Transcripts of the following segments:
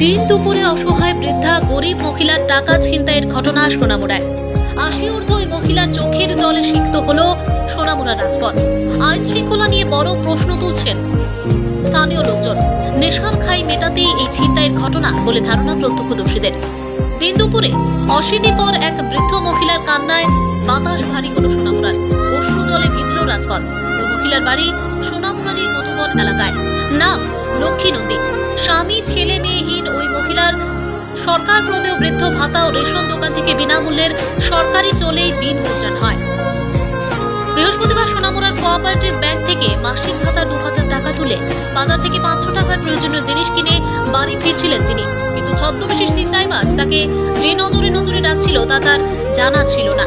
দিন দুপুরে অসহায় বৃদ্ধা গরিব মহিলার টাকা ছিনতাইয়ের ঘটনা সোনামুড়ায়। আশি ঊর্ধ্ব ওই মহিলার চোখের জলে সিক্ত হল সোনামুড়া রাজপথ। আইন শৃঙ্খলা নিয়ে বড় প্রশ্ন তুলছেন স্থানীয় লোকজন। নেশার খাই মেটাতেই এই ছিনতাইয়ের ঘটনা বলে ধারণা প্রত্যক্ষদর্শীদের। দিন দুপুরে অশীতি পর এক বৃদ্ধ মহিলার কান্নায় বাতাস ভারী হলো সোনামুড়ার। অশ্রু জলে ভিজল রাজপথ। ওই মহিলার বাড়ি সোনামুড়ারি মধুবন এলাকায়। নাম লক্ষ্মী নদী। স্বামী, ছেলে, মেয়েহীন ওই মহিলার সরকার প্রদেয় বৃদ্ধ ভাতা ও রেশন দোকান থেকে বিনামূল্যের সরকারি চলেই দিন গুজরান হয়। বৃহস্পতিবার সোনামুড়ার কোঅপারেটিভ ব্যাংক থেকে মাসিক ভাতা দু হাজার টাকা তুলে বাজার থেকে পাঁচশো টাকার প্রয়োজনীয় জিনিস কিনে বাড়ি ফিরছিলেন তিনি। কিন্তু ছদ্মবেশী চিন্তাইবাজ তাকে যে নজরে নজরে রাখছিল তা তার জানা ছিল না।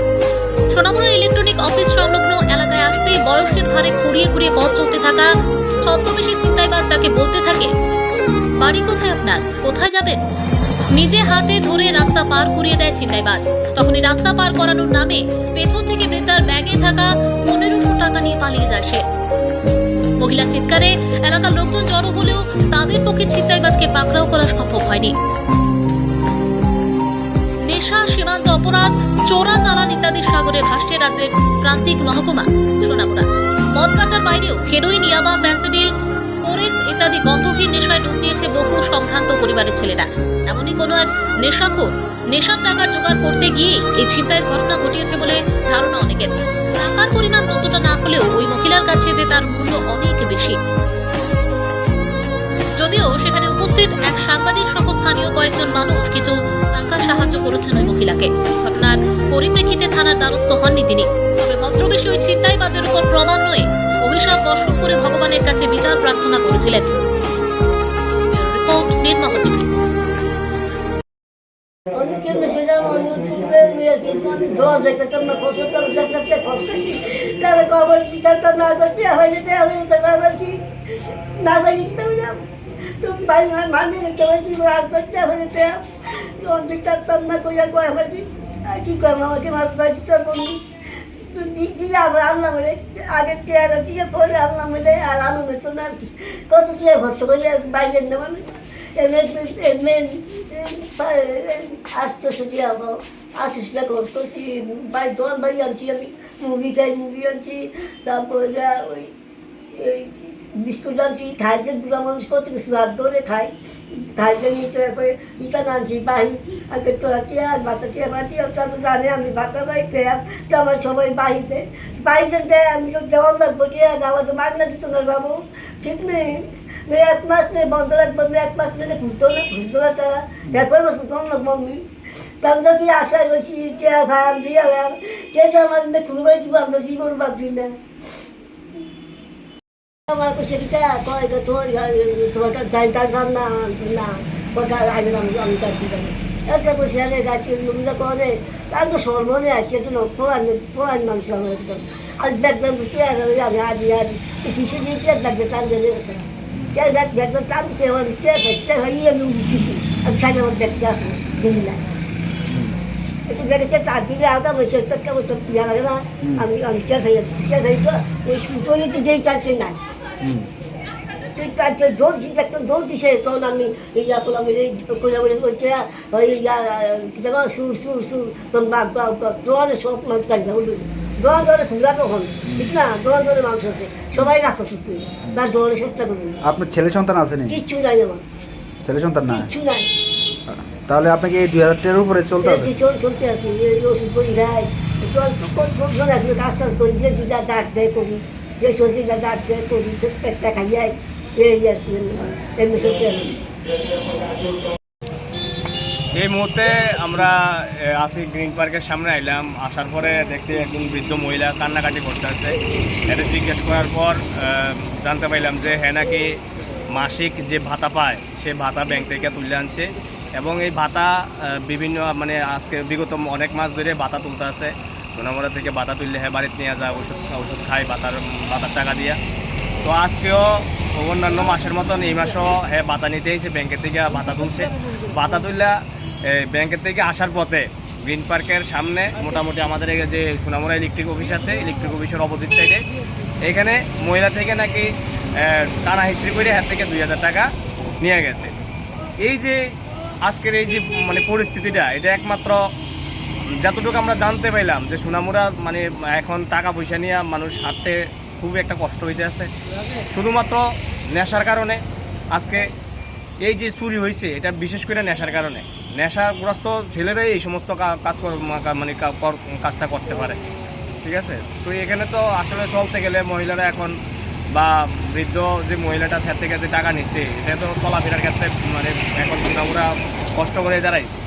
সোনামুড়া ইলেকট্রনিক অফিস সংলগ্ন এলাকায় আসতেই বয়সের ঘরে খুঁড়িয়ে খুঁড়িয়ে পথ চলতে থাকা তাকে বলতে থাকে, বাড়ি কোথায় আপনার? কোথায় যাবেন? নিজে হাতে ধরে রাস্তা পার করিয়ে দেয় তখনই রাস্তা পার করানোর নামে পেছন থেকে বৃদ্ধার ব্যাগে থাকা পনেরোশো টাকা নিয়ে পালিয়ে যায় সে। মহিলা চিৎকারে এলাকার লোকজন জড়ো হলেও তাদের পক্ষে ছিনতাইবাজকে পাকড়াও করা সম্ভব হয়নি। নেশা, সীমান্ত অপরাধ চোরা চালান ইত্যাদি সাগরে ভাসছে রাজ্যের প্রান্তিক মহকুমা। মদ বাইরেও হেরোইন ইয়াবা ফ্যান্সিডিল কোরেক্স ইত্যাদি গন্ধহীন নেশায় ডুব দিয়েছে বহু সম্ভ্রান্ত পরিবারের ছেলেরা। এমনই কোনো এক নেশাখোর নেশার টাকার জোগাড় করতে গিয়ে এই ছিনতাইয়ের ঘটনা ঘটিয়েছে বলে ধারণা অনেকের। টাকার পরিমাণ ততটা না হলেও ওই মহিলার কাছে যে তার মূল্য অনেক বেশি। যদিও সেখানে উপস্থিত এক সাংবাদিক সহ স্থানীয় কয়েকজন মানুষ কিছু টাকা সাহায্য করেছেন ওই মহিলাকে। ঘটনার পরিপ্রেক্ষিতে থানার দ্বারস্থ হননি তিনি। তবে ভদ্রবেশী ওই ছিনতাইবাজের উপর ক্রমান্বয়ে কাছে বিচার প্রার্থনা করেছিলেন। রিপোর্ট নির্মহ কি করব আমাকে মাছ তার বন্ধু। দিয়ে আবার আনলাম রে আগে টেয়ারা দিয়ে পরে আনলাম রে আর আনন্দ তো না আর কি কত চেয়ে ভরসা করে বাইরের না মানে এমনি এমনি আসতে সেটি আমার আসিস না করতেছি বাই দোকান বাড়ি আনছি আমি মুভি মুভি আনছি তারপরে ওই বিস্কুট আনছি খাইছে বুড়া মানুষ কত কিছু হাত ধরে খাই খাইতে নিয়ে তারপরে ইটা আনছি বাহি আগে তোরা টিয়া বাচ্চা টিয়া বাটি ওটা তো জানে, আমি বাচ্চা বাড়ি খেয়াল তো আমার সবাই বাড়িতে বাড়িতে দেয় আমি তো দেওয়ার লাগবো, টিয়া, যাওয়া তো মাগনা দিত না বাবু। ঠিক নেই। এক মাস নেই বন্ধ রাখব এক মাস নেই খুঁজতো না খুঁজতো না তারা। একবার বসতো তোমার মম্মি। তখন কি আশা করছি টিয়া ভাব দিয়া ভাব কে যে আমার খুলবাই দিব, আমরা জীবন ভাবছি না। আমার কাছে দিতে কয় তোর গাড়ি গাড়ি গান না না আগে আমি আমি তার দিতে এত বসে আলে গাছে লুমটা করে তার তো সর্বনে আসছে তো পুরান পুরান মানুষ আমার একদম আজ ব্যাগটা বুঝতে আমি আজ আজ পিছিয়ে দিয়েছি আর ব্যাগটা টান দিয়ে গেছে কে ব্যাগ ব্যাগটা টানছে আমার কে কে হারিয়ে আমি উঠেছি আমি সাইডে আমার ব্যাগটা আসলে দিই না একটু বেড়েছে চার দিকে আলাদা বসে পেটটা বসে পিয়া লাগে না আমি আমি কে খাই কে খাই তো ওই সুতো তো যেই চাইতে নাই তুই তার দৌড় একটা দৌড় দিছে তখন আমি ইয়া করলাম করলাম ইয়া কি সুর সুর সুর তখন বাপ বাপ বাপ দোয়ারে সব মানুষ কাটছে দোয়া ধরে খুঁজা তখন ঠিক না? দোয়া ধরে মানুষ আছে সবাই রাস্তা শুকনো না দৌড়ে চেষ্টা করুন আপনার ছেলে সন্তান আছে নি কিচ্ছু নাই আমার। ছেলে সন্তান না কিচ্ছু নাই। তাহলে আপনাকে এই দুই হাজার টাকার উপরে চলতে হবে। চলতে আছি ওষুধ করি কাজ টাজ করি যে ডাক দেয় করি যে সবজিটা ডাক দেয় করি পেটটা খাই যায় এই কি, এই মুহূর্তে আমরা আছি গ্রিন পার্কের সামনে আইলাম। আসার পরে দেখতে একজন বৃদ্ধ মহিলা কান্নাকাটি করতে আছে এটা জিজ্ঞেস করার পর জানতে পাইলাম যে হ্যাঁ নাকি মাসিক যে ভাতা পায়, সে ভাতা ব্যাংক থেকে তুলে আনছে। এবং এই ভাতা বিভিন্ন মানে আজকে বিগত অনেক মাস ধরে ভাতা তুলতে আছে। সোনামুড়া থেকে বাতা তুললে হ্যাঁ বাড়িতে নিয়ে যায় ওষুধ ওষুধ খায় বাতার বাতার টাকা দিয়া। তো আজকেও অন্যান্য মাসের মতন এই মাসও হ্যাঁ বাতা নিতে এসে ব্যাংকের থেকে বাতা তুলছে। বাতা তুললে ব্যাংকের থেকে আসার পথে গ্রিন পার্কের সামনে মোটামুটি আমাদের যে সোনামুড়া ইলেকট্রিক অফিস আছে ইলেকট্রিক অফিসের অপোজিট সাইডে এখানে মহিলা থেকে নাকি টানা হিস্ট্রি করে হাত থেকে দুই হাজার টাকা নিয়ে গেছে। এই যে আজকের এই যে মানে পরিস্থিতিটা, এটা একমাত্র যতটুকু আমরা জানতে পাইলাম যে সোনামুড়া মানে এখন টাকা পয়সা নিয়ে মানুষ হাঁটতে খুব একটা কষ্ট হইতে আছে। শুধুমাত্র নেশার কারণে আজকে এই যে চুরি হয়েছে এটা বিশেষ করে নেশার কারণে। নেশাগ্রস্ত ছেলেরাই এই সমস্ত কাজ মানে কাজটা করতে পারে। ঠিক আছে? তো এখানে তো আসলে চলতে গেলে মহিলারা এখন বা বৃদ্ধ যে মহিলাটা স্যার থেকে যে টাকা নিচ্ছে এটা তো চলাফেরার ক্ষেত্রে মানে এখন সোনামুড়া কষ্ট করে দাঁড়াইছে।